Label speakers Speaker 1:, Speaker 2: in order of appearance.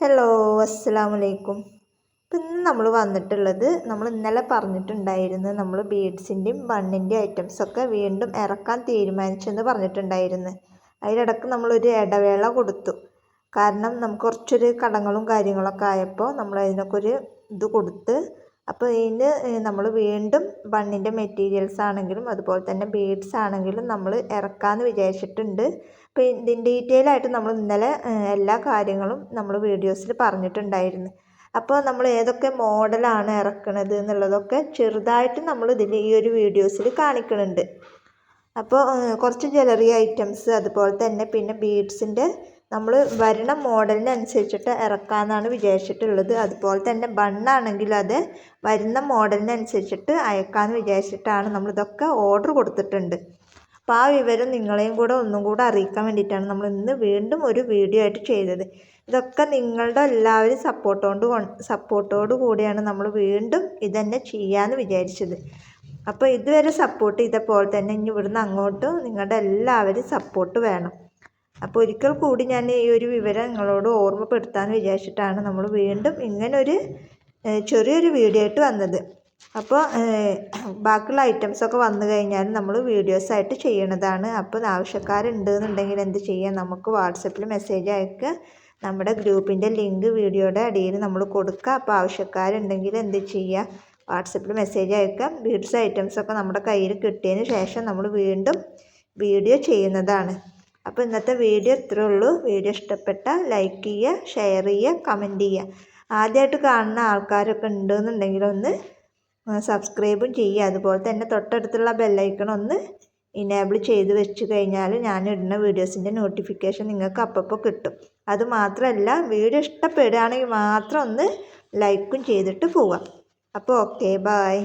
Speaker 1: Hello അസ്സാം വലൈക്കും ഇപ്പം ഇന്ന് നമ്മൾ വന്നിട്ടുള്ളത് നമ്മൾ ഇന്നലെ പറഞ്ഞിട്ടുണ്ടായിരുന്നു നമ്മൾ ബീഡ്സിന്റെയും ബണ്ണിന്റെയും ഐറ്റംസൊക്കെ വീണ്ടും ഇറക്കാൻ തീരുമാനിച്ചെന്ന് പറഞ്ഞിട്ടുണ്ടായിരുന്നു. അതിനിടക്ക് നമ്മളൊരു ഇടവേള കൊടുത്തു. കാരണം നമുക്ക് കുറച്ചൊരു കടങ്ങളും കാര്യങ്ങളൊക്കെ ആയപ്പോൾ നമ്മൾ അതിനൊക്കെ ഒരു ഇത് കൊടുത്ത് അപ്പോൾ ഇതിന് നമ്മൾ വീണ്ടും ബണ്ണിന്റെ മെറ്റീരിയൽസ് ആണെങ്കിലും അതുപോലെ തന്നെ ബീഡ്സ് ആണെങ്കിലും നമ്മൾ ഇറക്കാമെന്ന് വിചാരിച്ചിട്ടുണ്ട്. അപ്പോൾ ഇതിന്റെ ഡീറ്റെയിൽ ആയിട്ട് നമ്മൾ ഇന്നലെ എല്ലാ കാര്യങ്ങളും നമ്മൾ വീഡിയോസിൽ പറഞ്ഞിട്ടുണ്ടായിരുന്നു. അപ്പോൾ നമ്മൾ ഏതൊക്കെ മോഡലാണ് ഇറക്കുന്നത് എന്നുള്ളതൊക്കെ ചെറുതായിട്ട് നമ്മൾ ഇതിൽ ഈ ഒരു വീഡിയോസിൽ കാണിക്കുന്നുണ്ട് അപ്പോൾ കുറച്ച് ജ്വല്ലറി ഐറ്റംസ് അതുപോലെ തന്നെ പിന്നെ ബീഡ്സിന്റെ നമ്മൾ വരുന്ന മോഡലിനനുസരിച്ചിട്ട് ഇറക്കാമെന്നാണ് വിചാരിച്ചിട്ടുള്ളത്. അതുപോലെ തന്നെ ബണ്ണാണെങ്കിൽ അത് വരുന്ന മോഡലിനനുസരിച്ചിട്ട് അയക്കാമെന്ന് വിചാരിച്ചിട്ടാണ് നമ്മളിതൊക്കെ ഓർഡർ കൊടുത്തിട്ടുണ്ട്. അപ്പോൾ ആ വിവരം നിങ്ങളെയും കൂടെ ഒന്നും കൂടെ അറിയിക്കാൻ വേണ്ടിയിട്ടാണ് നമ്മൾ ഇന്ന് വീണ്ടും ഒരു വീഡിയോ ആയിട്ട് ചെയ്തത്. ഇതൊക്കെ നിങ്ങളുടെ എല്ലാവരും സപ്പോർട്ടോണ്ട് സപ്പോർട്ടോട് കൂടിയാണ് നമ്മൾ വീണ്ടും ഇതന്നെ ചെയ്യാമെന്ന് വിചാരിച്ചത്. അപ്പോൾ ഇതുവരെ സപ്പോർട്ട് ചെയ്ത പോലെ തന്നെ ഇനി ഇവിടുന്ന് അങ്ങോട്ടും നിങ്ങളുടെ എല്ലാവരും സപ്പോർട്ട് വേണം. അപ്പോൾ ഒരിക്കൽ കൂടി ഞാൻ ഈ ഒരു വിവരം നിങ്ങളോട് ഓർമ്മപ്പെടുത്താൻ വിചാരിച്ചിട്ടാണ് നമ്മൾ വീണ്ടും ഇങ്ങനൊരു ചെറിയൊരു വീഡിയോ ആയിട്ട് വന്നത്. അപ്പോൾ ബാക്കിയുള്ള ഐറ്റംസൊക്കെ വന്നു കഴിഞ്ഞാൽ നമ്മൾ വീഡിയോസായിട്ട് ചെയ്യണതാണ്. അപ്പോൾ ആവശ്യക്കാരുണ്ട് എന്നുണ്ടെങ്കിൽ എന്ത് ചെയ്യാം? നമുക്ക് വാട്സപ്പിൽ മെസ്സേജ് അയക്കുക നമ്മുടെ ഗ്രൂപ്പിന്റെ ലിങ്ക് വീഡിയോയുടെ അടിയിൽ നമ്മൾ കൊടുക്കുക അപ്പോൾ ആവശ്യക്കാരുണ്ടെങ്കിൽ എന്ത് ചെയ്യുക വാട്സപ്പിൽ മെസ്സേജ് അയക്കാം. ബീഡ്സ് ഐറ്റംസൊക്കെ നമ്മുടെ കയ്യിൽ കിട്ടിയതിന് ശേഷം നമ്മൾ വീണ്ടും വീഡിയോ ചെയ്യുന്നതാണ്. അപ്പോൾ ഇന്നത്തെ വീഡിയോ ഇത്രേ ഉള്ളൂ. വീഡിയോ ഇഷ്ടപ്പെട്ട ലൈക്ക് ചെയ്യുക ഷെയർ ചെയ്യുക കമന്റ് ചെയ്യുക. ആദ്യമായിട്ട് കാണുന്ന ആൾക്കാരൊക്കെ ഉണ്ടെന്നുണ്ടെങ്കിൽ ഒന്ന് സബ്സ്ക്രൈബും ചെയ്യുക. അതുപോലെ തന്നെ തൊട്ടടുത്തുള്ള ബെല്ലൈക്കൺ ഒന്ന് ഇനേബിൾ ചെയ്ത് വെച്ച് കഴിഞ്ഞാൽ ഞാൻ ഇടുന്ന വീഡിയോസിന്റെ നോട്ടിഫിക്കേഷൻ നിങ്ങൾക്ക് അപ്പപ്പോൾ കിട്ടും. അതുമാത്രമല്ല വീഡിയോ ഇഷ്ടപ്പെടുകയാണെങ്കിൽ മാത്രം ഒന്ന് ലൈക്കും ചെയ്തിട്ട് പോവാം അപ്പോൾ ഓക്കെ ബായ്